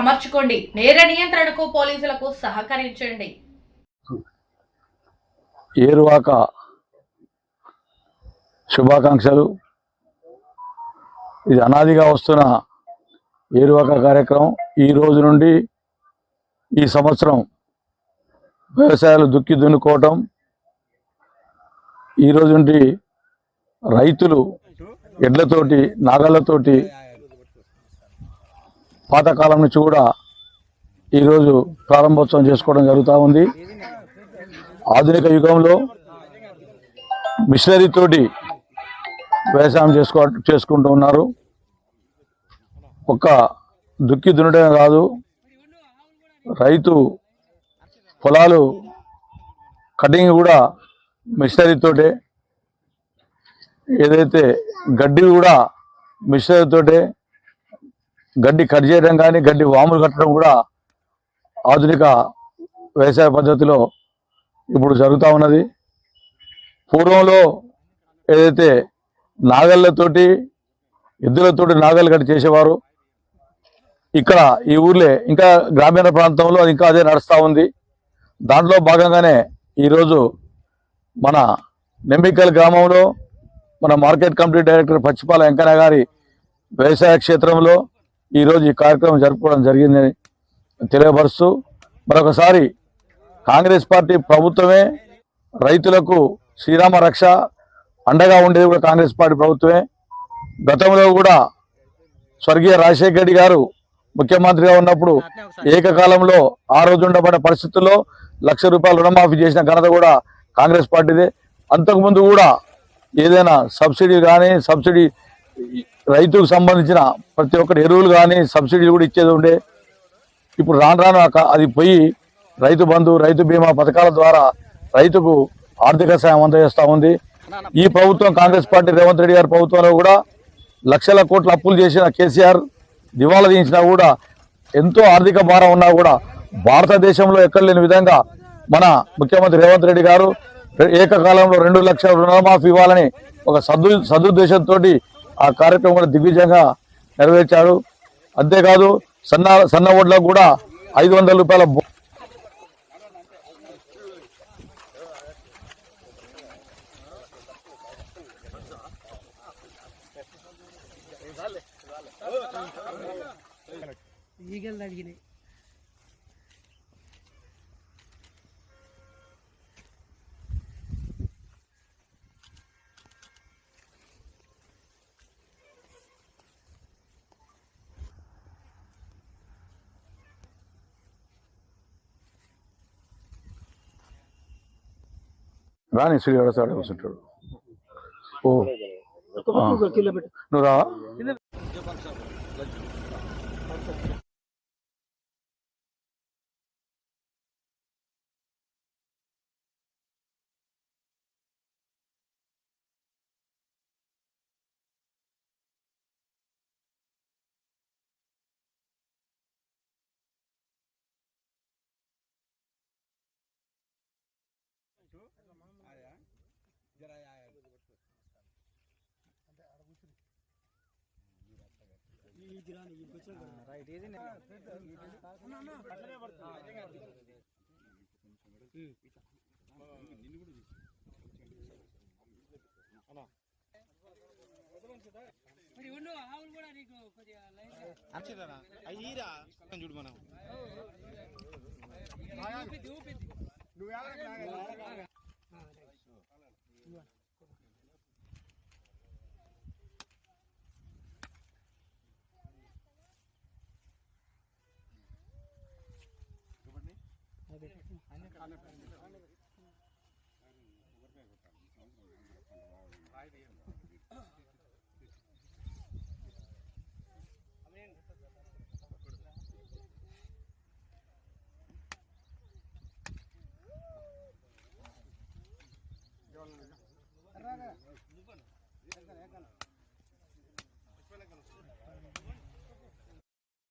అమర్చుకోండి. నేర నియంత్రణకు పోలీసులకు సహకరించండి. ఏరువాక శుభాకాంక్షలు. ఇది అనాదిగా వస్తున్న ఏరువాక కార్యక్రమం. ఈ రోజు నుండి ఈ సంవత్సరం వ్యవసాయాలు దుక్కి దున్నుకోవటం. ఈ రోజు నుండి రైతులు ఎడ్లతోటి నాగళ్ళతోటి పాతకాలం నుంచి కూడా ఈరోజు ప్రారంభోత్సవం చేసుకోవడం జరుగుతూ ఉంది. ఆధునిక యుగంలో మిషనరీ తోటి వ్యవసాయం చేసుకో చేసుకుంటూ ఉన్నారు. ఒక్క దుక్కి దున్నడమే కాదు రైతు పొలాలు కటింగ్ కూడా మిషనరీ తోటే. ఏదైతే గడ్డి కూడా మిషనరీ తోటే గడ్డి కట్ చేయడం కానీ గడ్డి వాములు కట్టడం కూడా ఆధునిక వ్యవసాయ పద్ధతిలో ఇప్పుడు జరుగుతూ ఉన్నది. పూర్వంలో ఏదైతే నాగళ్ళతోటి ఎద్దులతోటి నాగళ్ళు కట్టి చేసేవారు ఇక్కడ ఈ ఊర్లే ఇంకా గ్రామీణ ప్రాంతంలో ఇంకా అదే నడుస్తూ ఉంది. దాంట్లో భాగంగానే ఈరోజు మన నెమ్మికల్ గ్రామంలో మన market committee director Pachipala Venkanna గారి వ్యవసాయ క్షేత్రంలో ఈరోజు ఈ కార్యక్రమం జరుపుకోవడం జరిగిందని తెలియపరుస్తూ మరొకసారి కాంగ్రెస్ పార్టీ ప్రభుత్వమే రైతులకు శ్రీరామ రక్ష అండగా ఉండేది కూడా కాంగ్రెస్ పార్టీ ప్రభుత్వమే. గతంలో కూడా స్వర్గీయ రాజశేఖర రెడ్డి గారు ముఖ్యమంత్రిగా ఉన్నప్పుడు ఏకకాలంలో ఆ రోజు ఉండబడిన పరిస్థితుల్లో లక్ష రూపాయలు రుణమాఫీ చేసిన ఘనత కూడా కాంగ్రెస్ పార్టీదే. అంతకుముందు కూడా ఏదైనా సబ్సిడీ కానీ సబ్సిడీ రైతుకు సంబంధించిన ప్రతి ఒక్కటి ఎరువులు కానీ సబ్సిడీలు కూడా ఇచ్చేది ఉండే. ఇప్పుడు రాను రాను అది పోయి రైతు బంధు రైతు బీమా పథకాల ద్వారా రైతుకు ఆర్థిక సాయం అందజేస్తూ ఉంది. ఈ ప్రభుత్వం కాంగ్రెస్ పార్టీ రేవంత్ రెడ్డి గారి ప్రభుత్వంలో కూడా లక్షల కోట్ల అప్పులు చేసిన కేసీఆర్ దివాలా తీయించినా కూడా ఎంతో ఆర్థిక భారం ఉన్నా కూడా భారతదేశంలో ఎక్కడ లేని విధంగా మన ముఖ్యమంత్రి రేవంత్ రెడ్డి గారు ఏకకాలంలో రెండు లక్షల రుణమాఫీ ఇవ్వాలని ఒక సదు సదుద్దేశంతో ఆ కార్యక్రమం కూడా దిగ్విజయంగా నెరవేర్చారు. అంతేకాదు సన్న సన్న ఓట్లకు కూడా ఐదు వందల రూపాయల బో- ఈగలు అడిగినాయి రాని శ్రీవాడ సార్ కూర్చుంటాడు. ఓ. ఆ. నువ్వు రా మరి ఉండు ఆవులు కూడా నీకు కొద్దిగా లైన్ అక్షరారా అయ్యిరా చూడు మనం. ఊపిద్ది అన్ని